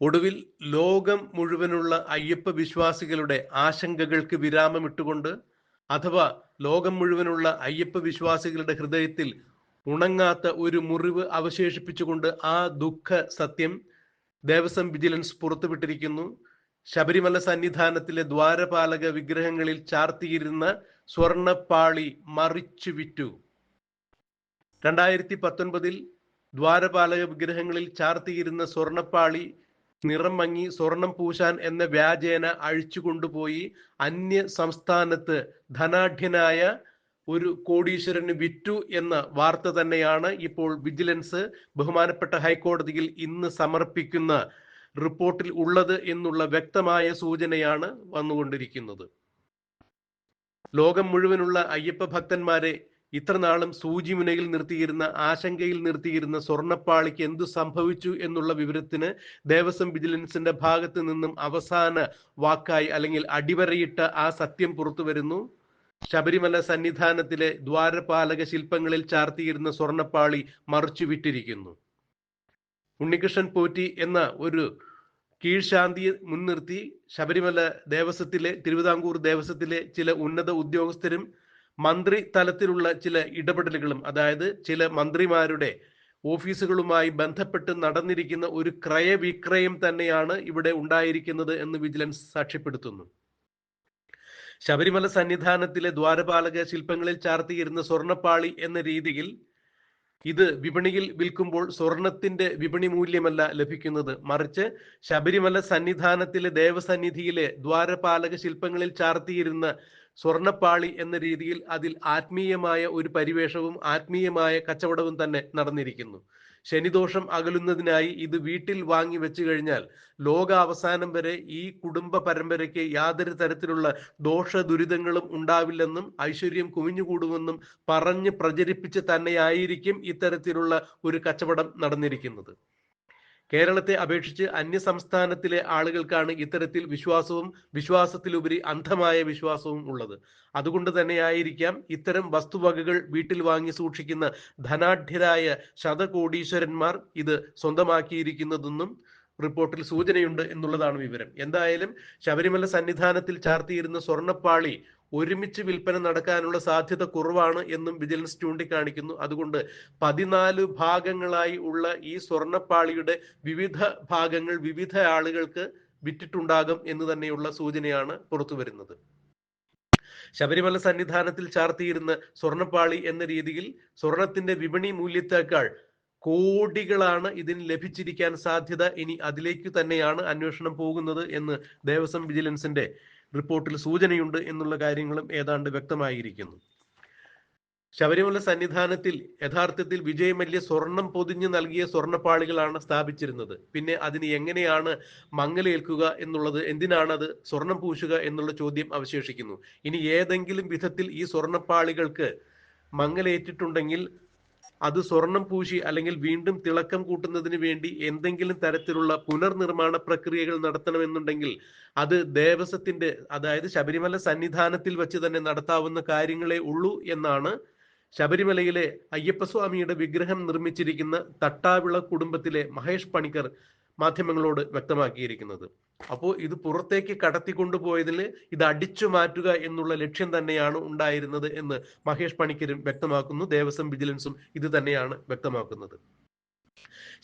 ഒടുവിൽ ലോകം മുഴുവനുള്ള അയ്യപ്പ വിശ്വാസികളുടെ ആശങ്കകൾക്ക് വിരാമമിട്ടുകൊണ്ട് അഥവാ ലോകം മുഴുവനുള്ള അയ്യപ്പ വിശ്വാസികളുടെ ഹൃദയത്തിൽ ഉണങ്ങാത്ത ഒരു മുറിവ് അവശേഷിപ്പിച്ചുകൊണ്ട് ആ ദുഃഖ സത്യം ദേവസ്വം വിജിലൻസ് പുറത്തുവിട്ടിരിക്കുന്നു. ശബരിമല സന്നിധാനത്തിലെ ദ്വാരപാലക വിഗ്രഹങ്ങളിൽ ചാർത്തിയിരുന്ന സ്വർണപ്പാളി മറിച്ചു വിറ്റു. രണ്ടായിരത്തി പത്തൊൻപതിൽ ദ്വാരപാലക വിഗ്രഹങ്ങളിൽ ചാർത്തിയിരുന്ന സ്വർണപ്പാളി നിറം മങ്ങി സ്വർണം പൂശാൻ എന്ന വ്യാജേന അഴിച്ചു കൊണ്ടുപോയി അന്യ സംസ്ഥാനത്ത് ധനാഢ്യനായ ഒരു കോടീശ്വരന് വിറ്റു എന്ന വാർത്ത തന്നെയാണ് ഇപ്പോൾ വിജിലൻസ് ബഹുമാനപ്പെട്ട ഹൈക്കോടതിയിൽ ഇന്ന് സമർപ്പിക്കുന്ന റിപ്പോർട്ടിൽ ഉള്ളത് എന്നുള്ള വ്യക്തമായ സൂചനയാണ് വന്നുകൊണ്ടിരിക്കുന്നത്. ലോകം മുഴുവനുള്ള അയ്യപ്പ ഭക്തന്മാരെ ഇത്ര നാളും സൂചിമുനയിൽ നിർത്തിയിരുന്ന ആശങ്കയിൽ നിർത്തിയിരുന്ന സ്വർണപ്പാളിക്ക് എന്തു സംഭവിച്ചു എന്നുള്ള വിവരത്തിന് ദേവസ്വം വിജിലൻസിന്റെ ഭാഗത്ത് നിന്നും അവസാന വാക്കായി അല്ലെങ്കിൽ അടിവരയിട്ട ആ സത്യം പുറത്തു വരുന്നു. ശബരിമല സന്നിധാനത്തിലെ ദ്വാരപാലക ശില്പങ്ങളിൽ ചാർത്തിയിരുന്ന സ്വർണപ്പാളി മറിച്ചു വിട്ടിരിക്കുന്നു ഉണ്ണികൃഷ്ണൻ പോറ്റി എന്ന ഒരു കീഴ്ശാന്തിയെ മുൻനിർത്തി ശബരിമല ദേവസ്വത്തിലെ തിരുവിതാംകൂർ ദേവസ്വത്തിലെ ചില ഉന്നത ഉദ്യോഗസ്ഥരും മന്ത്രി തലത്തിലുള്ള ചില ഇടപെടലുകളും അതായത് ചില മന്ത്രിമാരുടെ ഓഫീസുകളുമായി ബന്ധപ്പെട്ട് നടന്നിരിക്കുന്ന ഒരു ക്രയവിക്രയം തന്നെയാണ് ഇവിടെ ഉണ്ടായിരിക്കുന്നത് എന്ന് വിജിലൻസ് സാക്ഷ്യപ്പെടുത്തുന്നു. ശബരിമല സന്നിധാനത്തിലെ ദ്വാരപാലക ശില്പങ്ങളിൽ ചാർത്തിയിരുന്ന സ്വർണപ്പാളി എന്ന രീതിയിൽ ഇത് വിപണിയിൽ വിൽക്കുമ്പോൾ സ്വർണത്തിന്റെ വിപണി മൂല്യമല്ല ലഭിക്കുന്നത്. മറിച്ച് ശബരിമല സന്നിധാനത്തിലെ ദേവസന്നിധിയിലെ ദ്വാരപാലക ശില്പങ്ങളിൽ ചാർത്തിയിരുന്ന സ്വർണപ്പാളി എന്ന രീതിയിൽ അതിൽ ആത്മീയമായ ഒരു പരിവേഷവും ആത്മീയമായ കച്ചവടവും തന്നെ നടന്നിരിക്കുന്നു. ശനിദോഷം അകലുന്നതിനായി ഇത് വീട്ടിൽ വാങ്ങി വെച്ചു കഴിഞ്ഞാൽ ലോകാവസാനം വരെ ഈ കുടുംബ പരമ്പരയ്ക്ക് യാതൊരു തരത്തിലുള്ള ദോഷ ദുരിതങ്ങളും ഉണ്ടാവില്ലെന്നും ഐശ്വര്യം കുമിഞ്ഞുകൂടുമെന്നും പറഞ്ഞ് പ്രചരിപ്പിച്ച് തന്നെയായിരിക്കും ഇത്തരത്തിലുള്ള ഒരു കച്ചവടം നടന്നിരിക്കുന്നത്. കേരളത്തെ അപേക്ഷിച്ച് അന്യ സംസ്ഥാനത്തിലെ ആളുകൾക്കാണ് ഇത്തരത്തിൽ വിശ്വാസവും വിശ്വാസത്തിലുപരി അന്ധമായ വിശ്വാസവും ഉള്ളത്. അതുകൊണ്ട് തന്നെയായിരിക്കാം ഇത്തരം വസ്തുവകകൾ വീട്ടിൽ വാങ്ങി സൂക്ഷിക്കുന്ന ധനാഢ്യരായ ശതകോടീശ്വരന്മാർ ഇത് സ്വന്തമാക്കിയിരിക്കുന്നതെന്നും റിപ്പോർട്ടിൽ സൂചനയുണ്ട് എന്നുള്ളതാണ് വിവരം. എന്തായാലും ശബരിമല സന്നിധാനത്തിൽ ചാർത്തിയിരുന്ന സ്വർണപ്പാളി ഒരുമിച്ച് വിൽപ്പന നടക്കാനുള്ള സാധ്യത കുറവാണ് എന്നും വിജിലൻസ് ചൂണ്ടിക്കാണിക്കുന്നു. അതുകൊണ്ട് പതിനാല് ഭാഗങ്ങളായി ഉള്ള ഈ സ്വർണപ്പാളിയുടെ വിവിധ ഭാഗങ്ങൾ വിവിധ ആളുകൾക്ക് വിറ്റിട്ടുണ്ടാകും എന്ന് തന്നെയുള്ള സൂചനയാണ് പുറത്തു വരുന്നത്. ശബരിമല സന്നിധാനത്തിൽ ചാർത്തിയിരുന്ന സ്വർണപ്പാളി എന്ന രീതിയിൽ സ്വർണത്തിന്റെ വിപണി മൂല്യത്തേക്കാൾ കോടികളാണ് ഇതിന് ലഭിച്ചിരിക്കാൻ സാധ്യത. ഇനി അതിലേക്ക് തന്നെയാണ് അന്വേഷണം പോകുന്നത് എന്ന് ദേവസ്വം വിജിലൻസിന്റെ റിപ്പോർട്ടിൽ സൂചനയുണ്ട് എന്നുള്ള കാര്യങ്ങളും ഏതാണ്ട് വ്യക്തമായിരിക്കുന്നു. ശബരിമല സന്നിധാനത്തിൽ യഥാർത്ഥത്തിൽ വിജയമല്യ സ്വർണം പൊതിഞ്ഞു നൽകിയ സ്വർണപ്പാളികളാണ് സ്ഥാപിച്ചിരുന്നത്. പിന്നെ അതിന് എങ്ങനെയാണ് മങ്ങലേൽക്കുക എന്നുള്ളത് എന്തിനാണ് അത് സ്വർണം പൂശുക എന്നുള്ള ചോദ്യം അവശേഷിക്കുന്നു. ഇനി ഏതെങ്കിലും വിധത്തിൽ ഈ സ്വർണപ്പാളികൾക്ക് മങ്ങലേറ്റിട്ടുണ്ടെങ്കിൽ അത് സ്വർണം പൂശി അല്ലെങ്കിൽ വീണ്ടും തിളക്കം കൂട്ടുന്നതിന് വേണ്ടി എന്തെങ്കിലും തരത്തിലുള്ള പുനർനിർമ്മാണ പ്രക്രിയകൾ നടത്തണമെന്നുണ്ടെങ്കിൽ അത് ദേവസ്വത്തിന്റെ അതായത് ശബരിമല സന്നിധാനത്തിൽ വെച്ച് തന്നെ നടത്താവുന്ന കാര്യങ്ങളെ ഉള്ളൂ എന്നാണ് ശബരിമലയിലെ അയ്യപ്പസ്വാമിയുടെ വിഗ്രഹം നിർമ്മിച്ചിരിക്കുന്ന തട്ടാവിള കുടുംബത്തിലെ മഹേഷ് പണിക്കർ മാധ്യമങ്ങളോട് വ്യക്തമാക്കിയിരിക്കുന്നത്. അപ്പോൾ ഇത് പുറത്തേക്ക് കടത്തിക്കൊണ്ടുപോയതിൽ ഇത് അടിച്ചു മാറ്റുക എന്നുള്ള ലക്ഷ്യം തന്നെയാണ് ഉണ്ടായിരുന്നത് എന്ന് മഹേഷ് പണിക്കരും വ്യക്തമാക്കുന്നു. ദേവസ്വം വിജിലൻസും ഇത് തന്നെയാണ് വ്യക്തമാക്കുന്നത്.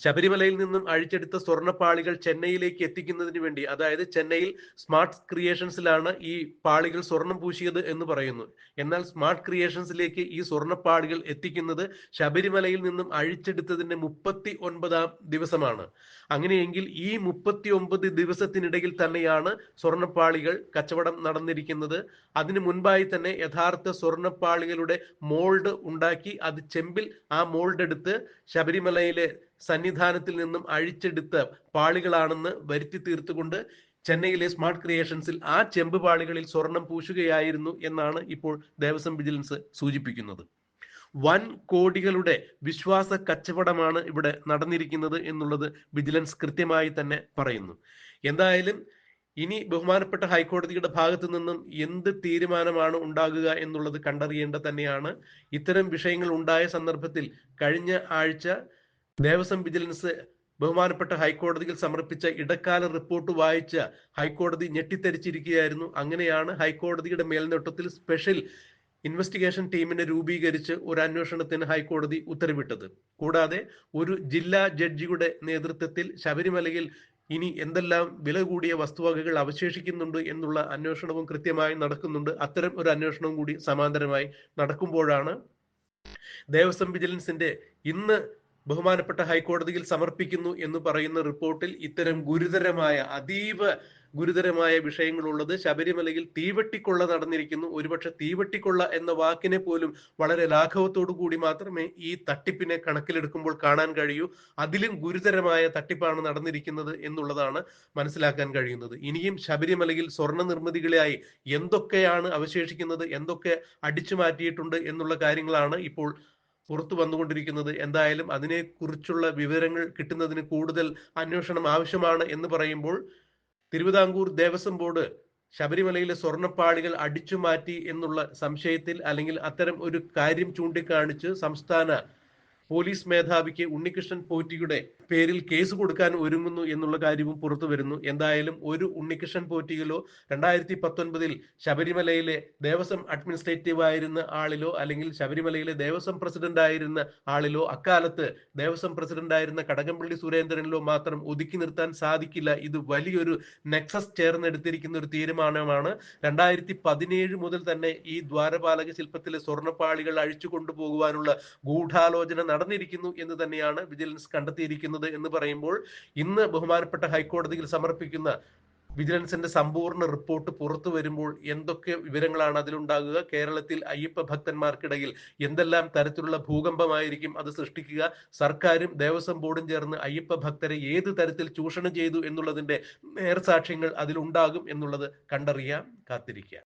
ശബരിമലയിൽ നിന്നും അഴിച്ചെടുത്ത സ്വർണപ്പാളികൾ ചെന്നൈയിലേക്ക് എത്തിക്കുന്നതിന് വേണ്ടി അതായത് ചെന്നൈയിൽ സ്മാർട്ട് ക്രിയേഷൻസിലാണ് ഈ പാളികൾ സ്വർണം പൂശിയത് എന്ന് പറയുന്നു. എന്നാൽ സ്മാർട്ട് ക്രിയേഷൻസിലേക്ക് ഈ സ്വർണപ്പാളികൾ എത്തിക്കുന്നത് ശബരിമലയിൽ നിന്നും അഴിച്ചെടുത്തതിന്റെ മുപ്പത്തി ഒൻപതാം ദിവസമാണ്. അങ്ങനെയെങ്കിൽ ഈ മുപ്പത്തി ഒമ്പത് ദിവസത്തിനിടയിൽ തന്നെയാണ് സ്വർണപ്പാളികൾ കച്ചവടം നടന്നിരിക്കുന്നത്. അതിനു മുൻപായി തന്നെ യഥാർത്ഥ സ്വർണപ്പാളികളുടെ മോൾഡ് ഉണ്ടാക്കി അത് ചെമ്പിൽ ആ മോൾഡ് എടുത്ത് ശബരിമലയിലെ സന്നിധാനത്തിൽ നിന്നും അഴിച്ചെടുത്ത പാളികളാണെന്ന് വരുത്തി തീർത്തുകൊണ്ട് ചെന്നൈയിലെ സ്മാർട്ട് ക്രിയേഷൻസിൽ ആ ചെമ്പ് പാളികളിൽ സ്വർണം പൂശുകയായിരുന്നു എന്നാണ് ഇപ്പോൾ ദേവസ്വം വിജിലൻസ് സൂചിപ്പിക്കുന്നത്. വൻ കോടികളുടെ വിശ്വാസ കച്ചവടമാണ് ഇവിടെ നടന്നിരിക്കുന്നത് എന്നുള്ളത് വിജിലൻസ് കൃത്യമായി തന്നെ പറയുന്നു. എന്തായാലും ഇനി ബഹുമാനപ്പെട്ട ഹൈക്കോടതിയുടെ ഭാഗത്തു നിന്നും എന്ത് തീരുമാനമാണ് ഉണ്ടാകുക എന്നുള്ളത് കണ്ടറിയേണ്ട തന്നെയാണ്. ഇത്തരം വിഷയങ്ങൾ ഉണ്ടായ സന്ദർഭത്തിൽ കഴിഞ്ഞ ആഴ്ച ദേവസ്വം വിജിലൻസ് ബഹുമാനപ്പെട്ട ഹൈക്കോടതിയിൽ സമർപ്പിച്ച ഇടക്കാല റിപ്പോർട്ട് വായിച്ച ഹൈക്കോടതി ഞെട്ടിത്തരിച്ചിരിക്കുകയായിരുന്നു. അങ്ങനെയാണ് ഹൈക്കോടതിയുടെ മേൽനോട്ടത്തിൽ സ്പെഷ്യൽ ഇൻവെസ്റ്റിഗേഷൻ ടീമിനെ രൂപീകരിച്ച് ഒരു അന്വേഷണത്തിന് ഹൈക്കോടതി ഉത്തരവിട്ടത്. കൂടാതെ ഒരു ജില്ലാ ജഡ്ജിയുടെ നേതൃത്വത്തിൽ ശബരിമലയിൽ ഇനി എന്തെല്ലാം വില കൂടിയ വസ്തുവകകൾ അവശേഷിക്കുന്നുണ്ട് എന്നുള്ള അന്വേഷണവും കൃത്യമായി നടക്കുന്നുണ്ട്. അത്തരം ഒരു അന്വേഷണവും കൂടി സമാന്തരമായി നടക്കുമ്പോഴാണ് ദേവസ്വം വിജിലൻസിന്റെ ഇന്ന് ബഹുമാനപ്പെട്ട ഹൈക്കോടതിയിൽ സമർപ്പിക്കുന്നു എന്ന് പറയുന്ന റിപ്പോർട്ടിൽ ഇത്തരം ഗുരുതരമായ അതീവ ഗുരുതരമായ വിഷയങ്ങളുള്ളത് ശബരിമലയിൽ തീവെട്ടിക്കൊള്ള നടന്നിരിക്കുന്നു. ഒരുപക്ഷെ തീവെട്ടിക്കൊള്ള എന്ന വാക്കിനെ പോലും വളരെ ലാഘവത്തോടു കൂടി മാത്രമേ ഈ തട്ടിപ്പിനെ കണക്കിലെടുക്കുമ്പോൾ കാണാൻ കഴിയൂ. അതിലും ഗുരുതരമായ തട്ടിപ്പാണ് നടന്നിരിക്കുന്നത് എന്നുള്ളതാണ് മനസ്സിലാക്കാൻ കഴിയുന്നത്. ഇനിയും ശബരിമലയിൽ സ്വർണ നിർമ്മിതികളായി എന്തൊക്കെയാണ് അവശേഷിക്കുന്നത് എന്തൊക്കെ അടിച്ചു മാറ്റിയിട്ടുണ്ട് എന്നുള്ള കാര്യങ്ങളാണ് ഇപ്പോൾ പുറത്തു വന്നുകൊണ്ടിരിക്കുന്നത്. എന്തായാലും അതിനെക്കുറിച്ചുള്ള വിവരങ്ങൾ കിട്ടുന്നതിന് കൂടുതൽ അന്വേഷണം ആവശ്യമാണ് എന്ന് പറയുമ്പോൾ തിരുവിതാംകൂർ ദേവസ്വം ബോർഡ് ശബരിമലയിലെ സ്വർണപ്പാളികൾ അടിച്ചു മാറ്റി എന്നുള്ള സംശയത്തിൽ അല്ലെങ്കിൽ അത്തരം ഒരു കാര്യം ചൂണ്ടിക്കാണിച്ച് സംസ്ഥാന പോലീസ് മേധാവിക്ക് ഉണ്ണികൃഷ്ണൻ പോറ്റിയുടെ പേരിൽ കേസ് കൊടുക്കാൻ ഒരുങ്ങുന്നു എന്നുള്ള കാര്യവും പുറത്തു വരുന്നു. എന്തായാലും ഒരു ഉണ്ണികൃഷ്ണൻ പോറ്റിയിലോ രണ്ടായിരത്തി പത്തൊൻപതിൽ ശബരിമലയിലെ ദേവസ്വം അഡ്മിനിസ്ട്രേറ്റീവ് ആയിരുന്ന ആളിലോ അല്ലെങ്കിൽ ശബരിമലയിലെ ദേവസ്വം പ്രസിഡന്റ് ആയിരുന്ന ആളിലോ അക്കാലത്ത് ദേവസ്വം പ്രസിഡന്റ് ആയിരുന്ന കടകംപള്ളി സുരേന്ദ്രനിലോ മാത്രം ഒതുക്കി നിർത്താൻ സാധിക്കില്ല. ഇത് വലിയൊരു നെക്സസ് ചേർന്നെടുത്തിരിക്കുന്ന ഒരു തീരുമാനമാണ്. രണ്ടായിരത്തി പതിനേഴ് മുതൽ തന്നെ ഈ ദ്വാരപാലക ശില്പത്തിലെ സ്വർണപ്പാളികൾ അഴിച്ചു കൊണ്ടുപോകുവാനുള്ള ഗൂഢാലോചന നടന്നിരിക്കുന്നു എന്ന് തന്നെയാണ് വിജിലൻസ് കണ്ടെത്തിയിരിക്കുന്നത് എന്ന് പറയുമ്പോൾ ഇന്ന് ബഹുമാനപ്പെട്ട ഹൈക്കോടതിയിൽ സമർപ്പിക്കുന്ന വിജിലൻസിന്റെ സമ്പൂർണ റിപ്പോർട്ട് പുറത്തു വരുമ്പോൾ എന്തൊക്കെ വിവരങ്ങളാണ് അതിലുണ്ടാകുക? കേരളത്തിൽ അയ്യപ്പ ഭക്തന്മാർക്കിടയിൽ എന്തെല്ലാം തരത്തിലുള്ള ഭൂകമ്പമായിരിക്കും അത് സൃഷ്ടിക്കുക? സർക്കാരും ദേവസ്വം ബോർഡും ചേർന്ന് അയ്യപ്പ ഭക്തരെ ഏത് തരത്തിൽ ചൂഷണം ചെയ്തു എന്നുള്ളതിന്റെ നേർസാക്ഷ്യങ്ങൾ അതിലുണ്ടാകും എന്നുള്ളത് കണ്ടറിയാം കാത്തിരിക്കുക.